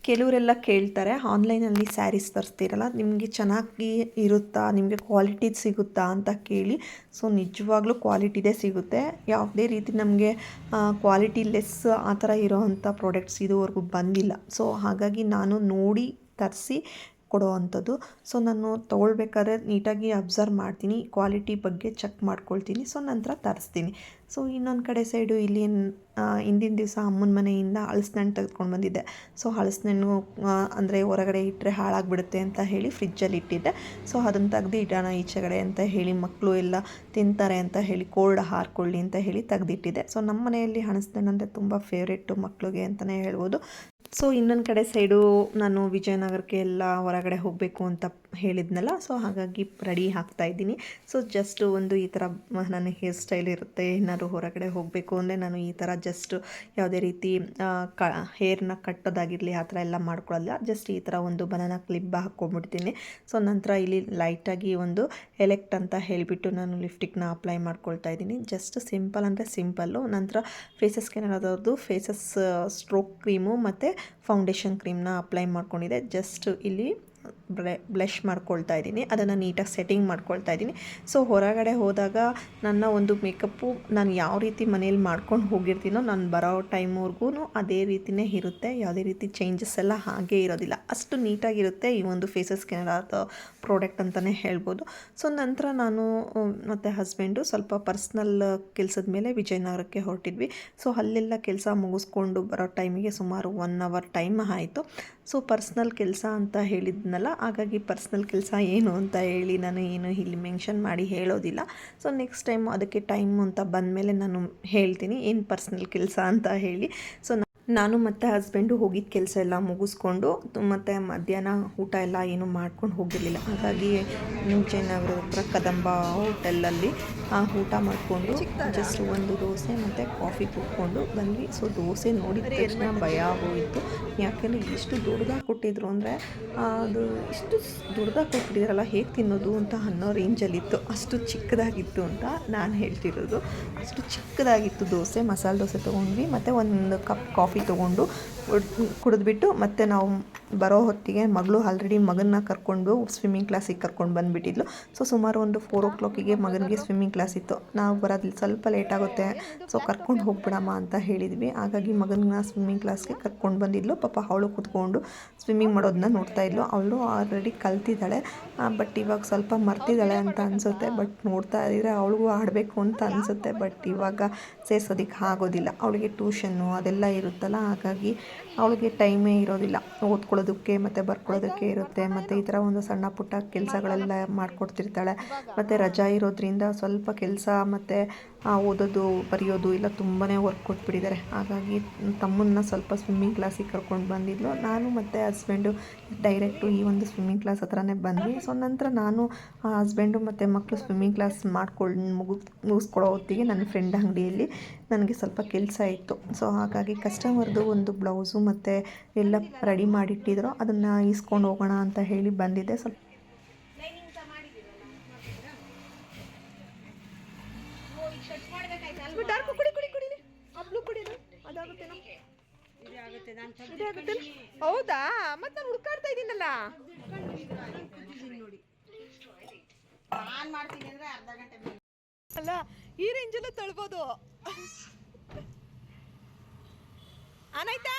ಕೆಲವರೆಲ್ಲ ಕೇಳ್ತಾರೆ, ಆನ್ಲೈನಲ್ಲಿ ಸ್ಯಾರೀಸ್ ತರಿಸ್ತೀರಲ್ಲ, ನಿಮಗೆ ಚೆನ್ನಾಗಿ ಇರುತ್ತಾ, ನಿಮಗೆ ಕ್ವಾಲಿಟಿ ಸಿಗುತ್ತಾ? ಅಂತ ಕೇಳಿ. ಸೊ, ನಿಜವಾಗ್ಲೂ ಕ್ವಾಲಿಟಿದೇ ಸಿಗುತ್ತೆ. ಯಾವುದೇ ರೀತಿ ನಮಗೆ ಕ್ವಾಲಿಟಿ ಲೆಸ್ ಆ ಥರ ಇರೋವಂಥ ಪ್ರಾಡಕ್ಟ್ಸ್ ಇದುವರೆಗೂ ಬಂದಿಲ್ಲ. ಸೊ, ಹಾಗಾಗಿ ನಾನು ನೋಡಿ ತರಿಸಿ ಕೊಡೋ ಅಂಥದ್ದು ಸೊ, ನಾನು ತೊಗೊಳ್ಬೇಕಾದ್ರೆ ನೀಟಾಗಿ ಅಬ್ಸರ್ವ್ ಮಾಡ್ತೀನಿ, ಕ್ವಾಲಿಟಿ ಬಗ್ಗೆ ಚೆಕ್ ಮಾಡ್ಕೊಳ್ತೀನಿ. ಸೊ, ನಂತರ ತರಿಸ್ತೀನಿ. ಸೊ ಇನ್ನೊಂದು ಕಡೆ ಸೈಡು ಇಲ್ಲಿ ಹಿಂದಿನ ದಿವಸ ಅಮ್ಮನ ಮನೆಯಿಂದ ಹಲಸಿನಣ್ಣು ತೆಗೆದುಕೊಂಡು ಬಂದಿದ್ದೆ. ಸೊ ಹಲಸಿನಣ್ಣು ಅಂದರೆ ಹೊರಗಡೆ ಇಟ್ಟರೆ ಹಾಳಾಗಿಬಿಡುತ್ತೆ ಅಂತ ಹೇಳಿ ಫ್ರಿಜ್ಜಲ್ಲಿ ಇಟ್ಟಿದ್ದೆ. ಸೊ ಅದನ್ನು ತೆಗೆದು ಇಡೋಣ ಈಚೆಗಡೆ ಅಂತ ಹೇಳಿ ಮಕ್ಕಳು ಎಲ್ಲ ತಿಂತಾರೆ ಅಂತ ಹೇಳಿ ಕೋಲ್ಡ್ ಹಾರ್ಕೊಳ್ಳಿ ಅಂತ ಹೇಳಿ ತೆಗೆದಿಟ್ಟಿದ್ದೆ. ಸೊ ನಮ್ಮ ಮನೆಯಲ್ಲಿ ಹಣಸಣ್ಣು ಅಂದರೆ ತುಂಬ ಫೇವ್ರೆಟ್ಟು ಮಕ್ಕಳಿಗೆ ಅಂತಲೇ ಹೇಳ್ಬೋದು. ಸೊ ಇನ್ನೊಂದು ಕಡೆ ಸೈಡು ನಾನು ವಿಜಯನಗರಕ್ಕೆ ಎಲ್ಲ ಹೊರಗಡೆ ಹೋಗಬೇಕು ಅಂತ ಹೇಳಿದ್ನಲ್ಲ ಸೊ ಹಾಗಾಗಿ ರೆಡಿ ಆಗ್ತಾ ಇದ್ದೀನಿ. ಸೊ ಜಸ್ಟ್ ಒಂದು ಈ ಥರ ನನ್ನ ಹೇರ್ ಸ್ಟೈಲ್ ಇರುತ್ತೆ, ಏನಾದ್ರು ಹೊರಗಡೆ ಹೋಗಬೇಕು ಅಂದರೆ ನಾನು ಈ ಥರ ಜಸ್ಟ್ ಯಾವುದೇ ರೀತಿ ಕ ಹೇರ್ನ ಕಟ್ಟೋದಾಗಿರಲಿ ಆ ಥರ ಎಲ್ಲ ಮಾಡ್ಕೊಳ್ಳಲ್ಲ. ಜಸ್ಟ್ ಈ ಥರ ಒಂದು ಬನಾನ ಕ್ಲಿಪ್ ಹಾಕ್ಕೊಂಡ್ಬಿಡ್ತೀನಿ. ಸೊ ನಂತರ ಇಲ್ಲಿ ಲೈಟಾಗಿ ಒಂದು ಎಲೆಕ್ಟ್ ಅಂತ ಹೇಳಿಬಿಟ್ಟು ನಾನು ಲಿಫ್ಟಿಕ್ನ ಅಪ್ಲೈ ಮಾಡ್ಕೊಳ್ತಾ ಇದ್ದೀನಿ. ಜಸ್ಟ್ ಸಿಂಪಲ್ ಅಂದರೆ ಸಿಂಪಲ್ಲು ನಂತರ ಫೇಸಸ್ಗೆ ಏನಾದವ್ರದ್ದು ಫೇಸಸ್ ಸ್ಟ್ರೋಕ್ ಕ್ರೀಮು ಮತ್ತು ಫೌಂಡೇಶನ್ ಕ್ರೀಮ್ನ ಅಪ್ಲೈ ಮಾಡ್ಕೊಂಡಿದೆ ಜಸ್ಟ್ ಇಲ್ಲಿ ಬ್ಲಷ್ ಮಾಡ್ಕೊಳ್ತಾ ಇದ್ದೀನಿ, ಅದನ್ನು ನೀಟಾಗಿ ಸೆಟ್ಟಿಂಗ್ ಮಾಡ್ಕೊಳ್ತಾ ಇದ್ದೀನಿ. ಸೊ, ಹೊರಗಡೆ ಹೋದಾಗ ನನ್ನ ಒಂದು ಮೇಕಪ್ಪು ನಾನು ಯಾವ ರೀತಿ ಮನೇಲಿ ಮಾಡ್ಕೊಂಡು ಹೋಗಿರ್ತೀನೋ ನಾನು ಬರೋ ಟೈಮ್ವರೆಗೂ ಅದೇ ರೀತಿಯೇ ಇರುತ್ತೆ, ಯಾವುದೇ ರೀತಿ ಚೇಂಜಸ್ ಎಲ್ಲ ಹಾಗೇ ಇರೋದಿಲ್ಲ. ಅಷ್ಟು ನೀಟಾಗಿರುತ್ತೆ ಈ ಒಂದು ಫೇಸಸ್ ಕೆನಡಾದ ಪ್ರಾಡಕ್ಟ್ ಅಂತಲೇ ಹೇಳ್ಬೋದು. ಸೊ, ನಂತರ ನಾನು ಮತ್ತು ಹಸ್ಬೆಂಡು ಸ್ವಲ್ಪ ಪರ್ಸ್ನಲ್ ಕೆಲಸದ ಮೇಲೆ ವಿಜಯನಗರಕ್ಕೆ ಹೊರಟಿದ್ವಿ. ಸೊ, ಅಲ್ಲೆಲ್ಲ ಕೆಲಸ ಮುಗಿಸ್ಕೊಂಡು ಬರೋ ಟೈಮಿಗೆ ಸುಮಾರು ಒನ್ ಅವರ್ ಟೈಮ್ ಆಯಿತು. ಸೊ ಪರ್ಸ್ನಲ್ ಕೆಲಸ ಅಂತ ಹೇಳಿದ್ನಲ್ಲ ಹಾಗಾಗಿ ಪರ್ಸ್ನಲ್ ಕೆಲಸ ಏನು ಅಂತ ಹೇಳಿ ನಾನು ಏನು ಇಲ್ಲಿ ಮೆನ್ಷನ್ ಮಾಡಿ ಹೇಳೋದಿಲ್ಲ. ಸೊ ನೆಕ್ಸ್ಟ್ ಟೈಮ್ ಅದಕ್ಕೆ ಟೈಮ್ ಅಂತ ಬಂದಮೇಲೆ ನಾನು ಹೇಳ್ತೀನಿ, ಏನು ಪರ್ಸ್ನಲ್ ಕೆಲಸ ಅಂತ ಹೇಳಿ. ಸೊ ನಾನು ಮತ್ತು ಹಸ್ಬೆಂಡು ಹೋಗಿದ್ದ ಕೆಲಸ ಎಲ್ಲ ಮುಗಿಸ್ಕೊಂಡು ಮತ್ತು ಮಧ್ಯಾಹ್ನ ಊಟ ಎಲ್ಲ ಏನು ಮಾಡ್ಕೊಂಡು ಹೋಗಿರಲಿಲ್ಲ. ಹಾಗಾಗಿ ಮುಂಚೆನಗರ ಹತ್ರ ಕದಂಬ ಹೋಟೆಲಲ್ಲಿ ಆ ಊಟ ಮಾಡಿಕೊಂಡು ಜಸ್ಟ್ ಒಂದು ದೋಸೆ ಮತ್ತು ಕಾಫಿ ಕುಟ್ಕೊಂಡು ಬಂದ್ವಿ. ಸೊ ದೋಸೆ ನೋಡಿದ ತಕ್ಷಣ ಭಯ ಆಗೋಯಿತು ಯಾಕೆಂದರೆ ಎಷ್ಟು ದೊಡ್ಡದಾಗಿ ಕೊಟ್ಟಿದ್ರು ಅಂದರೆ ಅದು ಇಷ್ಟು ದೊಡ್ಡದಾಗಿ ಕೊಟ್ಟಿದ್ರಲ್ಲ ಹೇಗೆ ತಿನ್ನೋದು ಅಂತ ಅನ್ನೋ ರೇಂಜಲ್ಲಿತ್ತು ಅಷ್ಟು ಚಿಕ್ಕದಾಗಿತ್ತು ಅಂತ ನಾನು ಹೇಳ್ತಿರೋದು. ಅಷ್ಟು ಚಿಕ್ಕದಾಗಿತ್ತು ದೋಸೆ, ಮಸಾಲೆ ದೋಸೆ ತೊಗೊಂಡ್ವಿ. ಮತ್ತು ಒಂದು ಕಪ್ ಕಾಫಿ ತೊಗೊಂಡು ಕುಡಿದ್ಬಿಟ್ಟು ಮತ್ತೆ ನಾವು ಬರೋ ಹೊತ್ತಿಗೆ ಮಗಳು ಆಲ್ರೆಡಿ ಮಗನ್ನ ಕರ್ಕೊಂಡು ಸ್ವಿಮ್ಮಿಂಗ್ ಕ್ಲಾಸಿಗೆ ಕರ್ಕೊಂಡು ಬಂದುಬಿಟ್ಟಿದ್ಲು. ಸೊ ಸುಮಾರು ಒಂದು ಫೋರ್ ಓ ಕ್ಲಾಕಿಗೆ ಮಗನಿಗೆ ಸ್ವಿಮ್ಮಿಂಗ್ ಕ್ಲಾಸ್ ಇತ್ತು. ನಾವು ಬರೋದಿಲ್ಲ ಸ್ವಲ್ಪ ಲೇಟ್ ಆಗುತ್ತೆ. ಸೊ ಕರ್ಕೊಂಡು ಹೋಗ್ಬಿಡಮ್ಮ ಅಂತ ಹೇಳಿದ್ವಿ. ಹಾಗಾಗಿ ಮಗನ ಸ್ವಿಮ್ಮಿಂಗ್ ಕ್ಲಾಸ್ಗೆ ಕರ್ಕೊಂಡು ಬಂದಿದ್ಲು. ಪಾಪ ಅವಳು ಕೂತ್ಕೊಂಡು ಸ್ವಿಮ್ಮಿಂಗ್ ಮಾಡೋದನ್ನ ನೋಡ್ತಾ ಇದ್ಲು. ಅವಳು ಆಲ್ರೆಡಿ ಕಲ್ತಿದ್ದಾಳೆ. ಬಟ್ ಇವಾಗ ಸ್ವಲ್ಪ ಮರ್ತಿದ್ದಾಳೆ ಅಂತ ಅನಿಸುತ್ತೆ. ಬಟ್ ನೋಡ್ತಾ ಇದ್ದರೆ ಅವಳಿಗೂ ಆಡಬೇಕು ಅಂತ ಅನಿಸುತ್ತೆ. ಬಟ್ ಇವಾಗ ಸೇರ್ಸೋದಕ್ಕೆ ಆಗೋದಿಲ್ಲ. ಅವಳಿಗೆ ಟ್ಯೂಷನ್ನು ಅದೆಲ್ಲ ಇರುತ್ತಲ್ಲ. ಹಾಗಾಗಿ ಅವಳಿಗೆ ಟೈಮೇ ಇರೋದಿಲ್ಲ. ಓದ್ಕೊಳ್ಳೋದಕ್ಕೆ ಮತ್ತು ಬರ್ಕೊಳ್ಳೋದಕ್ಕೆ ಇರುತ್ತೆ. ಮತ್ತು ಈ ಥರ ಒಂದು ಸಣ್ಣ ಪುಟ್ಟ ಕೆಲಸಗಳೆಲ್ಲ ಮಾಡಿಕೊಡ್ತಿರ್ತಾಳೆ. ಮತ್ತು ರಜಾ ಇರೋದ್ರಿಂದ ಸ್ವಲ್ಪ ಕೆಲಸ ಮತ್ತು ಓದೋದು, ಬರೆಯೋದು ಎಲ್ಲ ತುಂಬಾ ವರ್ಕ್ ಕೊಟ್ಬಿಟ್ಟಿದ್ದಾರೆ. ಹಾಗಾಗಿ ತಮ್ಮನ್ನ ಸ್ವಲ್ಪ ಸ್ವಿಮ್ಮಿಂಗ್ ಕ್ಲಾಸಿಗೆ ಕರ್ಕೊಂಡು ಬಂದಿದ್ಲು. ನಾನು ಮತ್ತು ಹಸ್ಬೆಂಡು ಡೈರೆಕ್ಟು ಈ ಒಂದು ಸ್ವಿಮ್ಮಿಂಗ್ ಕ್ಲಾಸ್ ಹತ್ರನೇ ಬಂದ್ವಿ. ಸೊ ನಂತರ ನಾನು ಹಸ್ಬೆಂಡು ಮತ್ತು ಮಕ್ಕಳು ಸ್ವಿಮ್ಮಿಂಗ್ ಕ್ಲಾಸ್ ಮಾಡ್ಕೊಂಡು ಮುಗು ಮುಗಿಸ್ಕೊಳ್ಳೋ ಹೊತ್ತಿಗೆ ನನ್ನ ಫ್ರೆಂಡ್ ಅಂಗಡಿಯಲ್ಲಿ ನನಗೆ ಸ್ವಲ್ಪ ಕೆಲಸ ಇತ್ತು. ಸೊ ಹಾಗಾಗಿ ಕಸ್ಟಮರ್ದು ಒಂದು ಬ್ಲೌಸು ಮತ್ತು ಎಲ್ಲ ರೆಡಿ ಮಾಡಿಟ್ಟಿದ್ರು. ಅದನ್ನು ಇಸ್ಕೊಂಡು ಹೋಗೋಣ ಅಂತ ಹೇಳಿ ಬಂದಿದ್ದೆ. ಸ್ವಲ್ಪ ಡಾರ್ಕ್ ಕುಡಿ ಕುಡಿ ಕುಡಿ ಬ್ಲೂ ಕುಡಿದು ಅದಾಗುತ್ತೇನೋ ಇದೇ ಆಗುತ್ತೇನೋ? ಹೌದಾ? ಮತ್ತೆ ನಾನು ಹುಡ್ಕಾಡ್ತಾ ಇದ್ದೀನಲ್ಲ? ಅಲ್ಲ ಈ ರೇಂಜಲ್ಲೂ ತಳ್ಬೋದು. ಆನಾಯ್ತಾ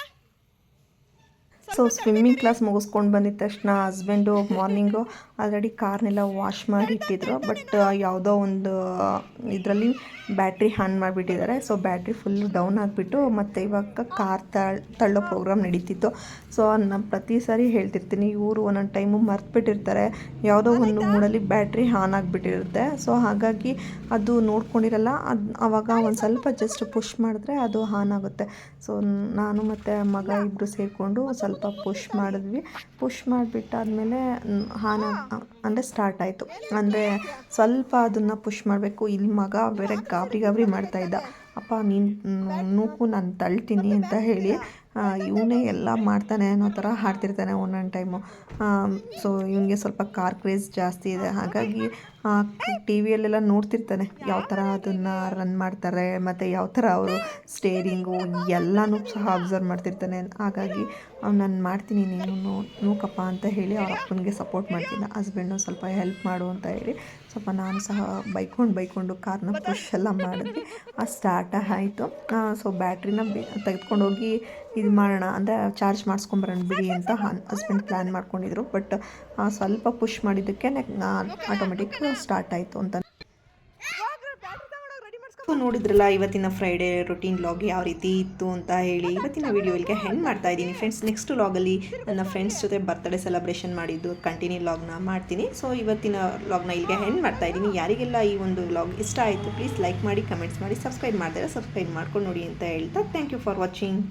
ಸೊ ಸ್ವಿಮ್ಮಿಂಗ್ ಕ್ಲಾಸ್ ಮುಗಿಸ್ಕೊಂಡು ಬಂದಿದ್ದ ತಕ್ಷಣ ಹಸ್ಬೆಂಡು ಮಾರ್ನಿಂಗು ಆಲ್ರೆಡಿ ಕಾರ್ನೆಲ್ಲ ವಾಶ್ ಮಾಡಿ ಇಟ್ಟಿದ್ರು. ಬಟ್ ಯಾವುದೋ ಒಂದು ಇದರಲ್ಲಿ ಬ್ಯಾಟ್ರಿ ಆನ್ ಮಾಡಿಬಿಟ್ಟಿದ್ದಾರೆ. ಸೊ ಬ್ಯಾಟ್ರಿ ಫುಲ್ ಡೌನ್ ಆಗಿಬಿಟ್ಟು ಮತ್ತು ಇವಾಗ ಕಾರ್ ತಳ್ಳೋ ಪ್ರೋಗ್ರಾಮ್ ನಡೀತಿತ್ತು. ಸೊ ನಾನು ಪ್ರತಿ ಸಾರಿ ಹೇಳ್ತಿರ್ತೀನಿ, ಇವರು ಒಂದೊಂದು ಟೈಮು ಮರ್ತುಬಿಟ್ಟಿರ್ತಾರೆ. ಯಾವುದೋ ಒಂದು ಮೂಡಲ್ಲಿ ಬ್ಯಾಟ್ರಿ ಆನ್ ಆಗಿಬಿಟ್ಟಿರುತ್ತೆ. ಸೊ ಹಾಗಾಗಿ ಅದು ನೋಡ್ಕೊಂಡಿರಲ್ಲ, ಅದು ಆವಾಗ ಒಂದು ಸ್ವಲ್ಪ ಜಸ್ಟ್ ಪುಷ್ ಮಾಡಿದ್ರೆ ಅದು ಆನ್ ಆಗುತ್ತೆ. ಸೊ ನಾನು ಮತ್ತು ಮಗ ಇಬ್ಬರು ಸೇರಿಕೊಂಡು ಸ್ವಲ್ಪ ಪುಷ್ ಮಾಡಿದ್ವಿ. ಪುಷ್ ಮಾಡಿಬಿಟ್ಟಾದ್ಮೇಲೆ ಹಾನ ಅಂದರೆ ಸ್ಟಾರ್ಟ್ ಆಯಿತು. ಅಂದರೆ ಸ್ವಲ್ಪ ಅದನ್ನು ಪುಷ್ ಮಾಡಬೇಕು. ಇಲ್ಲಿ ಮಗ ಬೇರೆ ಗಾಬರಿ ಗಾಬರಿ ಮಾಡ್ತಾಯಿದ್ದ ಅಪ್ಪ, ನೀನು ನೂಕು ನಾನು ತಳ್ತೀನಿ ಅಂತ ಹೇಳಿ ಇವನೇ ಎಲ್ಲ ಮಾಡ್ತಾನೆ ಅನ್ನೋ ಥರ ಹಾಡ್ತಿರ್ತಾನೆ ಒಂದೊಂದು ಟೈಮು. ಸೊ ಇವನಿಗೆ ಸ್ವಲ್ಪ ಕಾರ್ ಕ್ರೇಜ್ ಜಾಸ್ತಿ ಇದೆ. ಹಾಗಾಗಿ ಟಿ ವಿಯಲ್ಲೆಲ್ಲ ನೋಡ್ತಿರ್ತಾನೆ ಯಾವ ಥರ ಅದನ್ನು ರನ್ ಮಾಡ್ತಾರೆ, ಮತ್ತು ಯಾವ ಥರ ಅವರು ಸ್ಟೇರಿಂಗು ಎಲ್ಲನೂ ಸಹ ಅಬ್ಸರ್ವ್ ಮಾಡ್ತಿರ್ತಾನೆ. ಹಾಗಾಗಿ ನಾನು ಮಾಡ್ತೀನಿ, ನೀನು ನೂಕಪ್ಪ ಅಂತ ಹೇಳಿ ಅವ್ರ ಅಪ್ಪನಿಗೆ ಸಪೋರ್ಟ್ ಮಾಡ್ತೀನಿ. ಹಸ್ಬೆಂಡು ಸ್ವಲ್ಪ ಹೆಲ್ಪ್ ಮಾಡು ಅಂತ ಹೇಳಿ ಸ್ವಲ್ಪ ನಾನು ಸಹ ಬೈಕೊಂಡು ಬೈಕೊಂಡು ಕಾರ್ನ ಪುಷ್ ಎಲ್ಲ ಮಾಡಿದ್ವಿ. ಆ ಸ್ಟಾರ್ಟ ಆಯಿತು. ಸೊ ಬ್ಯಾಟ್ರಿನ ತೆಗೆದುಕೊಂಡು ಹೋಗಿ ಇದು ಮಾಡೋಣ ಅಂದರೆ ಚಾರ್ಜ್ ಮಾಡಿಸ್ಕೊಂಬರೋಣ ಬಿಡಿ ಅಂತ ಹಸ್ಬೆಂಡ್ ಪ್ಲ್ಯಾನ್ ಮಾಡ್ಕೊಂಡಿದ್ರು. ಬಟ್ ಸ್ವಲ್ಪ ಪುಷ್ ಮಾಡಿದ್ದಕ್ಕೆ ಆಟೋಮೆಟಿಕ್ ಸ್ಟಾರ್ಟ್ ಆಯಿತು ಅಂತ ಸೊ ನೋಡಿದ್ರಲ್ಲ, ಇವತ್ತಿನ ಫ್ರೈಡೇ ರೊಟೀನ್ ಲಾಗ್ ಯಾವ ರೀತಿ ಇತ್ತು ಅಂತ ಹೇಳಿ ಇವತ್ತಿನ ವಿಡಿಯೋ ಇಲ್ಲಿಗೆ ಹೆಂಗೆ ಮಾಡ್ತಾ ಇದ್ದೀನಿ. ಫ್ರೆಂಡ್ಸ್ ನೆಕ್ಸ್ಟ್ ಲಾಗಲ್ಲಿ ನನ್ನ ಫ್ರೆಂಡ್ಸ್ ಜೊತೆ ಬರ್ತ್ಡೇ ಸೆಲೆಬ್ರೇಷನ್ ಮಾಡಿದ್ದು ಕಂಟಿನ್ಯೂ ಲಾಗ್ನ ಮಾಡ್ತೀನಿ. ಸೊ ಇವತ್ತಿನ ಲಾಗ್ನ ಇಲ್ಲಿಗೆ ಹೆಂಗೆ ಮಾಡ್ತಾ ಇದ್ದೀನಿ. ಯಾರಿಗೆಲ್ಲ ಈ ಒಂದು ಲಾಗ್ ಇಷ್ಟ ಆಯಿತು ಪ್ಲೀಸ್ ಲೈಕ್ ಮಾಡಿ ಕಮೆಂಟ್ಸ್ ಮಾಡಿ ಸಬ್ಸ್ಕ್ರೈಬ್ ಮಾಡಿದ್ರೆ ಸಬ್ಸ್ಕ್ರೈಬ್ ಮಾಡ್ಕೊಂಡು ನೋಡಿ ಅಂತ ಹೇಳ್ತಾ ಥ್ಯಾಂಕ್ ಯು ಫಾರ್ ವಾಚಿಂಗ್